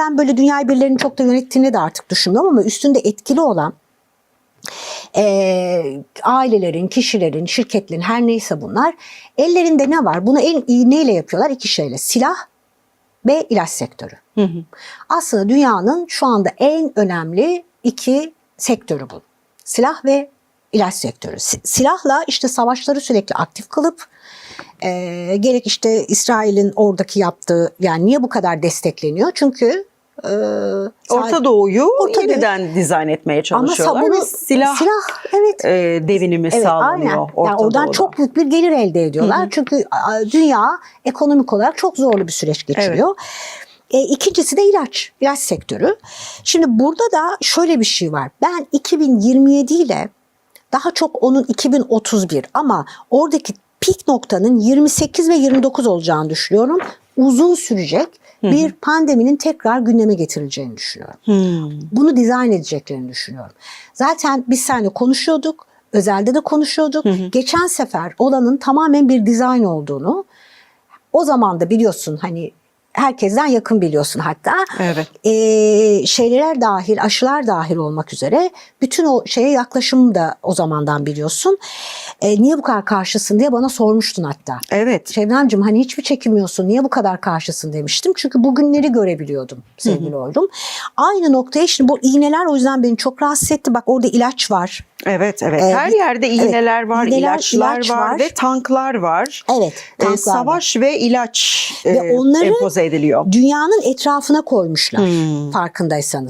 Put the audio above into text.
ben böyle dünyayı birilerinin çok da yönettiğini de artık düşünmüyorum ama üstünde etkili olan e, ailelerin, kişilerin, şirketlerin her neyse bunlar ellerinde ne var? Bunu en iyi neyle yapıyorlar? İki şeyle. Silah ve ilaç sektörü. Aslında dünyanın şu anda en önemli iki sektörü bu. Silah ve ilaç sektörü. Si- Silahla işte savaşları sürekli aktif kılıp e, gerek işte İsrail'in oradaki yaptığı yani niye bu kadar destekleniyor? Çünkü e, Orta Doğu'yu Orta Doğu- yeniden dizayn etmeye ama çalışıyorlar bunu ve silah, evet e, devinimi Evet, sağlanıyor aynen. Orta yani oradan Doğu'da. çok büyük bir gelir elde ediyorlar. Çünkü a, dünya ekonomik olarak çok zorlu bir süreç geçiriyor. E, ikincisi de ilaç, ilaç sektörü. Şimdi burada da şöyle bir şey var. Ben 2027 ile daha çok onun 2031 ama oradaki pik noktanın 28 ve 29 olacağını düşünüyorum. Uzun sürecek bir pandeminin tekrar gündeme getirileceğini düşünüyorum Hmm. bunu dizayn edeceklerini düşünüyorum. Zaten biz seninle konuşuyorduk. Özelde de konuşuyorduk. Geçen sefer olanın tamamen bir dizayn olduğunu o zaman da biliyorsun hani herkesten yakın biliyorsun hatta. Evet. Ee, şeyler dahil, aşılar dahil olmak üzere bütün o şeye yaklaşım da o zamandan biliyorsun. Ee, niye bu kadar karşısın diye bana sormuştun hatta. Evet. Şebnemciğim hani hiç mi çekinmiyorsun? Niye bu kadar karşısın demiştim. Çünkü bugünleri görebiliyordum sevgili oğlum. Aynı noktaya şimdi bu iğneler o yüzden beni çok rahatsız etti. Bak orada ilaç var. Evet, evet. Ee, Her yerde iğneler var, iğneler, ilaçlar ilaç var, var. ve tanklar var. Evet. Ee, tanklar var. savaş ve ilaç Ve e, onları- empoze ediliyor. Dünyanın etrafına koymuşlar Hmm. farkındaysanız.